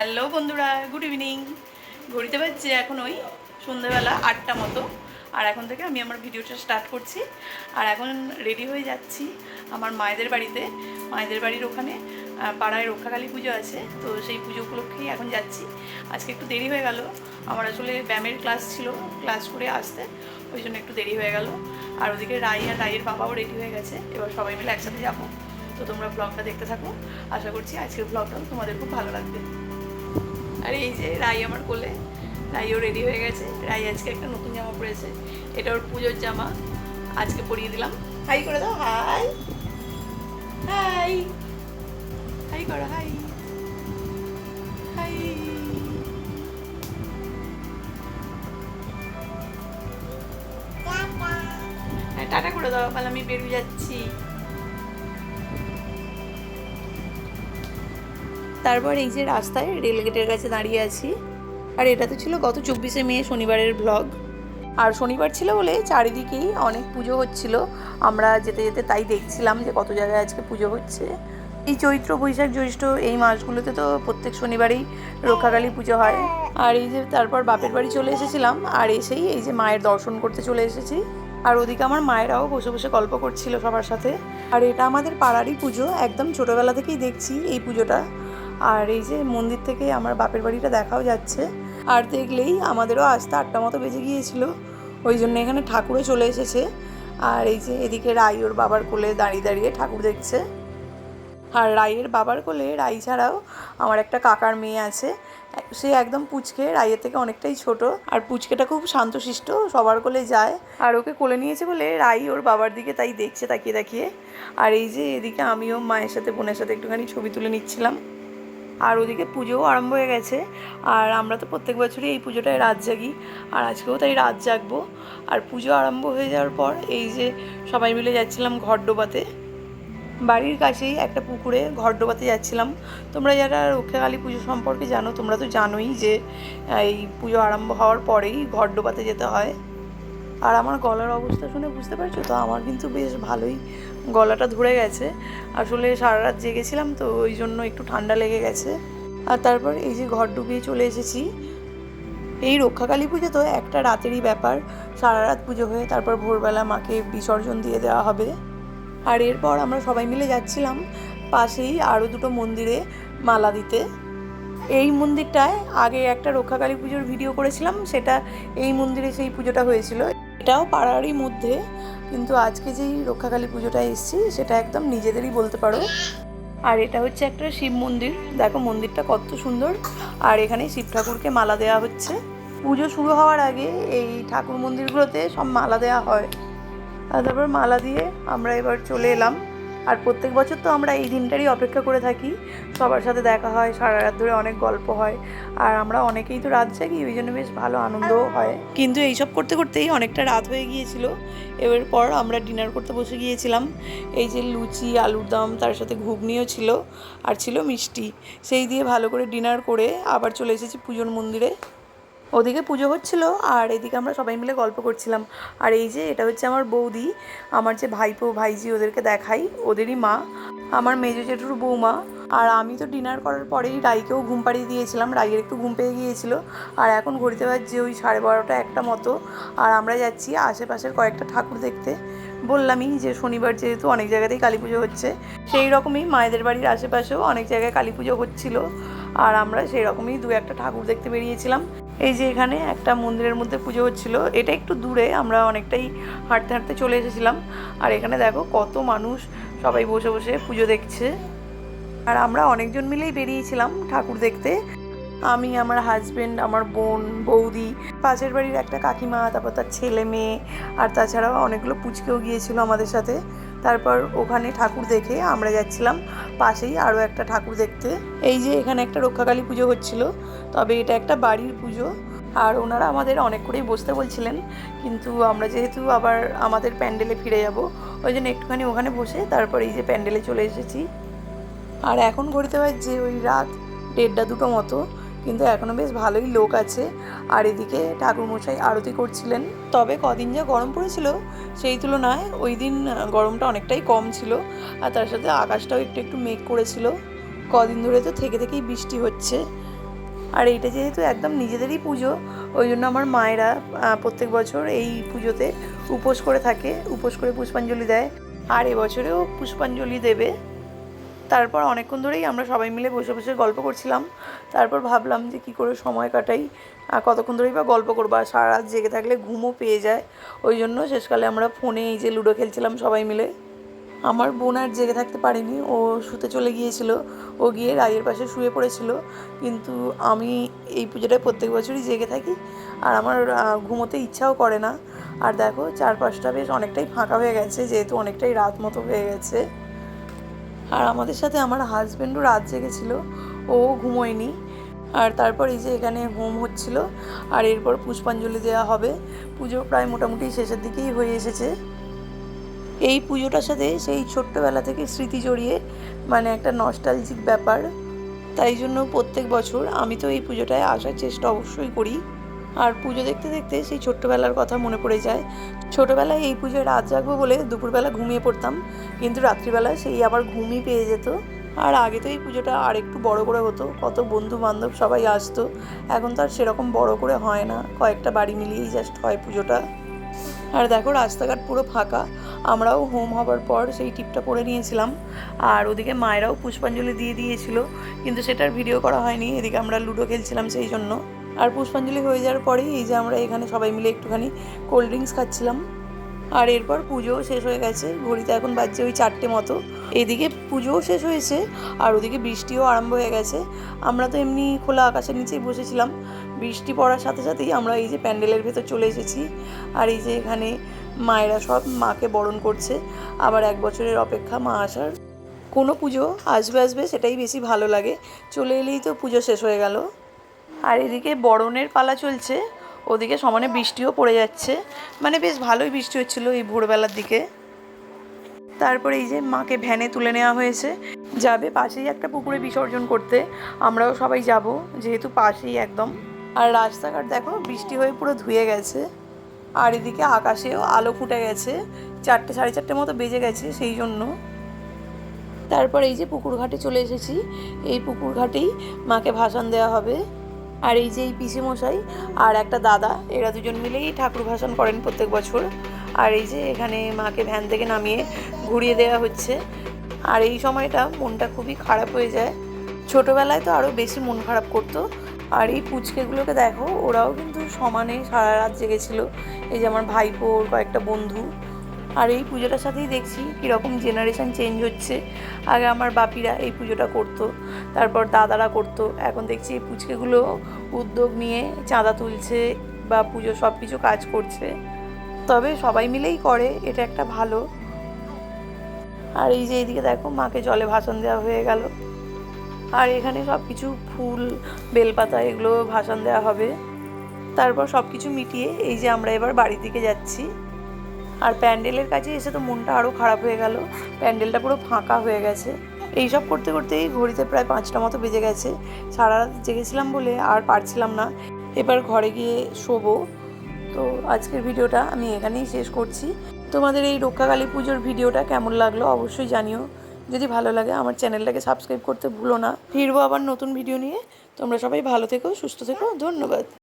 Hello বন্ধুরা, good evening. ঘড়িতে বাজছে এখন ওই সন্ধ্যাবেলা আটটা মতো। আর এখন থেকে আমি আমার ভিডিওটা স্টার্ট করছি। আর এখন রেডি হয়ে যাচ্ছি আমার মায়েদের বাড়িতে। মায়েদের বাড়ির ওখানে পাড়ায় রক্ষাকালী পুজো আছে। তো সেই পুজো উপলক্ষেই এখন যাচ্ছি। আজকে একটু দেরি হয়ে গেল। আমার আসলে ব্যায়ামের ক্লাস ছিল, ক্লাস করে আসতে। ওই জন্য একটু দেরি হয়ে গেল। আর ওদিকে রাই আর রাইয়ের বাবাও রেডি হয়ে গেছে। এবার সবাই মিলে একসাথে যাব। তো তোমরা ব্লগটা দেখতে থাকো। আশা করছি আজকের ব্লগটাও তোমাদের খুব ভালো লাগবে। আর এই যে রাই আমার কোলে, রাইও রেডি হয়ে গেছে। রাই আজকে একটা নতুন জামা পরেছে। এটা ওর পুজোর জামা। আজকে পরিয়ে দিলাম। হাই করে দাও হাই হাই হাই করো হাই হাই হ্যাঁ টাটা করে দাও তাহলে আমি বেরিয়ে যাচ্ছি। তারপর এই যে রাস্তায় রেলগেটের কাছে দাঁড়িয়ে আছি। আর এটা তো ছিল গত চব্বিশে মে শনিবারের ব্লগ আর শনিবার ছিল বলে চারিদিকেই অনেক পুজো হচ্ছিল। আমরা যেতে যেতে তাই দেখছিলাম যে কত জায়গায় আজকে পুজো হচ্ছে। এই চৈত্র বৈশাখ জ্যৈষ্ঠ এই মাসগুলোতে তো প্রত্যেক শনিবারেই রক্ষাকালী পুজো হয়। আর এই যে তারপর বাপের বাড়ি চলে এসেছিলাম। আর এসেই এই যে মায়ের দর্শন করতে চলে এসেছি। আর ওদিকে আমার মায়েরাও বসে বসে গল্প করছিল সবার সাথে। আর এটা আমাদের পাড়ারই পুজো। একদম ছোটোবেলা থেকেই দেখছি এই পুজোটা। আর এই যে মন্দির থেকে আমার বাপের বাড়িটা দেখাও যাচ্ছে। আর দেখলেই আমাদেরও আসতে আটটা মতো বেজে গিয়েছিল। ওই জন্য এখানে ঠাকুরও চলে এসেছে। আর এই যে এদিকে রাই ওর বাবার কোলে দাঁড়িয়ে দাঁড়িয়ে ঠাকুর দেখছে। আর রাইয়ের বাবার কোলে রাই ছাড়াও আমার একটা কাকার মেয়ে আছে। সে একদম পুচকে, রাইয়ের থেকে অনেকটাই ছোট। আর পুচকেটা খুব শান্তশিষ্ট, সবার কোলে যায়। আর ওকে কোলে নিয়েছে বলে রাই ওর বাবার দিকে তাই দেখছে, তাকিয়ে তাকিয়ে। আর এই যে এদিকে আমিও মায়ের সাথে, বোনের সাথে একটুখানি ছবি তুলে নিচ্ছিলাম। আর ওদিকে পুজোও আরম্ভ হয়ে গেছে। আর আমরা তো প্রত্যেক বছরই এই পুজোটায় রাত জাগি। আর আজকেও তাই রাত জাগবো। আর পুজো আরম্ভ হয়ে যাওয়ার পর এই যে সবাই মিলে যাচ্ছিলাম ঘর ডোবাতে। বাড়ির কাছেই একটা পুকুরে ঘর ডোবাতে যাচ্ছিলাম। তোমরা যারা রক্ষাকালী পুজো সম্পর্কে জানো, তোমরা তো জানোই যে এই পুজো আরম্ভ হওয়ার পরেই ঘর ডোবাতে যেতে হয়। আর আমার গলার অবস্থা শুনে বুঝতে পারছ তো, আমার কিন্তু বেশ ভালোই গলাটা ধরে গেছে। আসলে সারা রাত জেগেছিলাম তো ওই জন্য একটু ঠান্ডা লেগে গেছে। আর তারপর এই যে ঘর ডুবিয়ে চলে এসেছি। এই রক্ষাকালী পুজো তো একটা রাতেরই ব্যাপার। সারা রাত পুজো হয়ে তারপর ভোরবেলা মাকে বিসর্জন দিয়ে দেওয়া হবে। আর এরপর আমরা সবাই মিলে যাচ্ছিলাম পাশেই আরও দুটো মন্দিরে মালা দিতে। এই মন্দিরটায় আগে একটা রক্ষাকালী পুজোর ভিডিও করেছিলাম, সেটা এই মন্দিরে সেই পুজোটা হয়েছিল। এটাও পাড়ারই মধ্যে, কিন্তু আজকে যেই রক্ষাকালী পুজোটা এসছি, সেটা একদম নিজেদেরই বলতে পারো। আর এটা হচ্ছে একটা শিব মন্দির। দেখো মন্দিরটা কত সুন্দর। আর এখানে শিব ঠাকুরকে মালা দেওয়া হচ্ছে। পুজো শুরু হওয়ার আগে এই ঠাকুর মন্দিরগুলোতে সব মালা দেওয়া হয়। আর তারপর মালা দিয়ে আমরা এবার চলে এলাম। আর প্রত্যেক বছর তো আমরা এই দিনটারই অপেক্ষা করে থাকি। সবার সাথে দেখা হয় সারা রাত ধরে অনেক গল্প হয়। আর আমরা অনেকেই তো রাত জাগি ওই জন্য বেশ ভালো আনন্দও হয়। কিন্তু এইসব করতে করতেই অনেকটা রাত হয়ে গিয়েছিল। এবার পর আমরা ডিনার করতে বসে গিয়েছিলাম। এই যে লুচি আলুর দম তার সাথে ঘুগনিও ছিল আর ছিল মিষ্টি। সেই দিয়ে ভালো করে ডিনার করে আবার চলে এসেছি পুজোর মন্দিরে। ওদিকে পুজো হচ্ছিল, আর এদিকে আমরা সবাই মিলে গল্প করছিলাম। আর এই যে, এটা হচ্ছে আমার বৌদি, আমার যে ভাইপো, ভাইজি ওদেরকে দেখাই, ওদেরই মা, আমার মেজো জেঠুর বৌমা। আর আমি তো ডিনার করার পরেই রাইকেও ঘুম পাড়িয়ে দিয়েছিলাম, রাইয়ের একটু ঘুম পেয়ে গিয়েছিল। আর এখন ঘড়িতে বাজছে ওই সাড়ে বারোটা একটা মতো, আর আমরা যাচ্ছি আশেপাশের কয়েকটা ঠাকুর দেখতে। বললামই যে শনিবার যেহেতু অনেক জায়গাতেই কালী পুজো হচ্ছে, সেই রকমই মায়েদের বাড়ির আশেপাশেও অনেক জায়গায় কালী পুজো হচ্ছিল। আর আমরা সেই রকমই দু একটা ঠাকুর দেখতে বেরিয়েছিলাম। এই যে এখানে একটা মন্দিরের মধ্যে পুজো হচ্ছিল। এটা একটু দূরে, আমরা অনেকটাই হাঁটতে হাঁটতে চলে এসেছিলাম। আর এখানে দেখো কত মানুষ সবাই বসে বসে পুজো দেখছে। আর আমরা অনেকজন মিলেই বেরিয়েছিলাম ঠাকুর দেখতে। আমি, আমার হাজবেন্ড আমার বোন, বৌদি, পাশের বাড়ির একটা কাকিমা, তারপর তার ছেলে মেয়ে, আর তাছাড়াও অনেকগুলো পুচকেও গিয়েছিল আমাদের সাথে। তারপর ওখানে ঠাকুর দেখে আমরা যাচ্ছিলাম পাশেই আরও একটা ঠাকুর দেখতে। এই যে এখানে একটা রক্ষাকালী পুজো হচ্ছিল, তবে এটা একটা বাড়ির পুজো। আর ওনারা আমাদের অনেক করেই বসতে বলছিলেন, কিন্তু আমরা যেহেতু আবার আমাদের প্যান্ডেলে ফিরে যাব, ওই জন্য একটুখানি ওখানে বসে তারপর এই যে প্যান্ডেলে চলে এসেছি। আর এখন ঘড়িতে যে ওই রাত দেড়টা দুটো মতো। কিন্তু এখনও বেশ ভালোই লোক আছে। আর এদিকে ঠাকুরমশাই আরতি করছিলেন। তবে কদিন যা গরম পড়েছিল সেই তুলনায় ওই দিন গরমটা অনেকটাই কম ছিল। আর তার সাথে আকাশটাও একটু একটু মেঘ করেছিল। কদিন ধরে তো থেকে থেকেই বৃষ্টি হচ্ছে। আর এইটা যেহেতু একদম নিজেদেরই পুজো, ওই জন্য আমার মায়েরা প্রত্যেক বছর এই পুজোতে উপোস করে থাকে, উপোস করে পুষ্পাঞ্জলি দেয়। আর এবছরেও পুষ্পাঞ্জলি দেবে। তারপর অনেকক্ষণ ধরেই আমরা সবাই মিলে বসে বসে গল্প করছিলাম। তারপর ভাবলাম যে কি করে সময় কাটাই। আর কতক্ষণ ধরেই বা গল্প করব? আর সারা রাত জেগে থাকলে ঘুমও পেয়ে যায়। ওই জন্য শেষকালে আমরা ফোনে এই যে লুডো খেলছিলাম সবাই মিলে। আমার বোন আর জেগে থাকতে পারেনি। ও শুতে চলে গিয়েছিল। ও গিয়ে রায়ের পাশে শুয়ে পড়েছিল। কিন্তু আমি এই পুজোটায় প্রত্যেক বছরই জেগে থাকি। আর আমার ঘুমোতে ইচ্ছাও করে না। আর দেখো, চারপাশটা বেশ অনেকটাই ফাঁকা হয়ে গেছে। যেহেতু অনেকটাই রাত মতো হয়ে গেছে। আর আমাদের সাথে আমার হাজব্যান্ডও রাত জেগেছিল, ও ঘুমোয়নি। আর তারপর এই যে এখানে হোম হচ্ছিল, আর এরপর পুষ্পাঞ্জলি দেওয়া হবে। পুজো প্রায় মোটামুটি শেষের দিকেই হয়ে এসেছে। এই পুজোটার সাথে সেই ছোট্টবেলা থেকে স্মৃতি জড়িয়ে মানে একটা নস্টালজিক ব্যাপার। তাই জন্য প্রত্যেক বছর আমি তো এই পুজোটায় আসার চেষ্টা অবশ্যই করি। আর পুজো দেখতে দেখতে সেই ছোট্টবেলার কথা মনে পড়ে যায়। ছোটোবেলায় এই পুজোয় রাত জাগবো বলে দুপুরবেলা ঘুমিয়ে পড়তাম, কিন্তু রাত্রিবেলা সেই আবার ঘুমই পেয়ে যেত। আর আগে তো এই পুজোটা আর একটু বড় করে হতো, কত বন্ধু বান্ধব সবাই আসতো, এখন তো আর সেরকম বড় করে হয় না, কয়েকটা বাড়ি মিলিয়েই জাস্ট হয় পুজোটা। আর দেখো রাস্তাঘাট পুরো ফাঁকা, আমরাও হোম হবার পর সেই টিপটা পরে নিয়েছিলাম। আর ওদিকে মায়েরাও পুষ্পাঞ্জলি দিয়ে দিয়েছিল, কিন্তু সেটার ভিডিও করা হয়নি, এদিকে আমরা লুডো খেলছিলাম সেই জন্য। আর পুষ্পাঞ্জলি হয়ে যাওয়ার পরেই এই যে আমরা এখানে সবাই মিলে একটুখানি কোল্ড ড্রিঙ্কস খাচ্ছিলাম। আর এরপর পুজোও শেষ হয়ে গেছে। ঘড়িতে এখন বাজছে ওই চারটে মতো। এদিকে পুজোও শেষ হয়েছে আর ওদিকে বৃষ্টিও আরম্ভ হয়ে গেছে। আমরা তো এমনি খোলা আকাশের নিচেই বসেছিলাম। বৃষ্টি পড়ার সাথে সাথেই আমরা এই যে প্যান্ডেলের ভেতর চলে এসেছি। আর এই যে এখানে মায়েরা সব মাকে বরণ করছে। আবার এক বছরের অপেক্ষা মা আসার। কোনো পুজো আসবে আসবে সেটাই বেশি ভালো লাগে। চলে এলেই তো পুজো শেষ হয়ে গেল। আর এদিকে বরণের পালা চলছে। ওদিকে সমানে বৃষ্টিও পড়ে যাচ্ছে। মানে বেশ ভালোই বৃষ্টি হচ্ছিল এই ভোরবেলার দিকে। তারপরে এই যে মাকে ভ্যানে তুলে নেওয়া হয়েছে। যাবে পাশেই একটা পুকুরে বিসর্জন করতে। আমরাও সবাই যাব, যেহেতু পাশেই একদম। আর রাস্তাঘাট দেখো, বৃষ্টি হয়ে পুরো ধুয়ে গেছে। আর এদিকে আকাশেও আলো ফুটে গেছে। চারটে, সাড়ে চারটে মতো বেজে গেছে সেই জন্য। তারপর এই যে পুকুর ঘাটে চলে এসেছি। এই পুকুর ঘাটেই মাকে ভাসান দেওয়া হবে। আর এই যে এই পিসি মশাই আর একটা দাদা, এরা দুজন মিলেই ঠাকুর ভাসান করেন প্রত্যেক বছর। আর এই যে এখানে মাকে ভ্যান থেকে নামিয়ে ঘুরিয়ে দেওয়া হচ্ছে। আর এই সময়টা মনটা খুবই খারাপ হয়ে যায়। ছোটোবেলায় তো আরও বেশি মন খারাপ করতো। আর এই পুচকেগুলোকে দেখো, ওরাও কিন্তু সমানে সারা রাত জেগেছিল। এই যে আমার ভাইপোর কয়েকটা বন্ধু আর এই পুজোটার সাথেই দেখছি কীরকম জেনারেশান চেঞ্জ হচ্ছে। আগে আমার বাপিরা এই পুজোটা করতো, তারপর দাদারা করতো। এখন দেখছি এই পুচকেগুলো উদ্যোগ নিয়ে চাঁদা তুলছে বা পুজো সব কিছু কাজ করছে। তবে সবাই মিলেই করে, এটা একটা ভালো। আর এই যে এইদিকে দেখো, মাকে জলে ভাষণ দেওয়া হয়ে গেল। আর এখানে সব কিছু ফুল, বেলপাতা এগুলো ভাষণ দেওয়া হবে। তারপর সব কিছু মিটিয়ে এই যে আমরা এবার বাড়ির দিকে যাচ্ছি। আর প্যান্ডেলের কাছে এসে তো মনটা আরও খারাপ হয়ে গেল। প্যান্ডেলটা পুরো ফাঁকা হয়ে গেছে। এইসব করতে করতেই ঘড়িতে প্রায় পাঁচটা মতো বেজে গেছে। সারা রাত জেগেছিলাম বলে আর পারছিলাম না। এবার ঘরে গিয়ে শোবো। তো আজকের ভিডিওটা আমি এখানেই শেষ করছি। তোমাদের এই রক্ষাকালী পুজোর ভিডিওটা কেমন লাগল অবশ্যই জানিও। যদি ভালো লাগে আমার চ্যানেলটাকে সাবস্ক্রাইব করতে ভুলো না। ফিরবো আবার নতুন ভিডিও নিয়ে। তোমরা সবাই ভালো থেকো, সুস্থ থেকো, ধন্যবাদ।